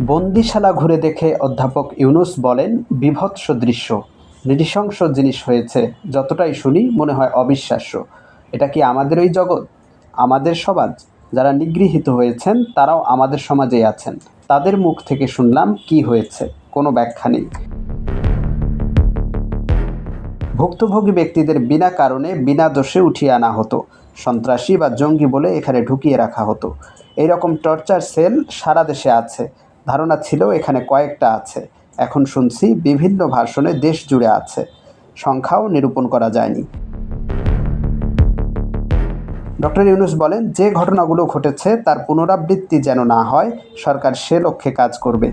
বন্দিশালা ঘুরে দেখে অধ্যাপক ইউনুস বলেন, বিভৎস দৃশ্য। নৃশংস জিনিস হয়েছে, যতটাই শুনি মনে হয় অবিশ্বাস্য। এটা কি আমাদের ওই জগৎ? আমাদের সমাজ? যারা নিগৃহীত হয়েছেন, তারাও আমাদের সমাজেই আছেন। তাদের মুখ থেকে শুনলাম কি হয়েছে, কোনো ব্যাখ্যা নেই। ভুক্তভোগী ব্যক্তিদের বিনা কারণে, বিনা দোষে উঠিয়ে আনা হতো। সন্ত্রাসী বা জঙ্গি বলে এখানে ঢুকিয়ে রাখা হতো। এইরকম টর্চার সেল সারা দেশে আছে। ধারণা ছিল এখানে কয়েকটা আছে। এখন শুনছি বিভিন্ন ভাষণে দেশ জুড়ে আছে। সংখ্যাও নিরূপণ করা যায়নি। ডক্টর ইউনুস বলেন, যে ঘটনাগুলো ঘটেছে তার পুনরাবৃত্তি যেন না হয়, সরকার সে লক্ষ্যে কাজ করবে।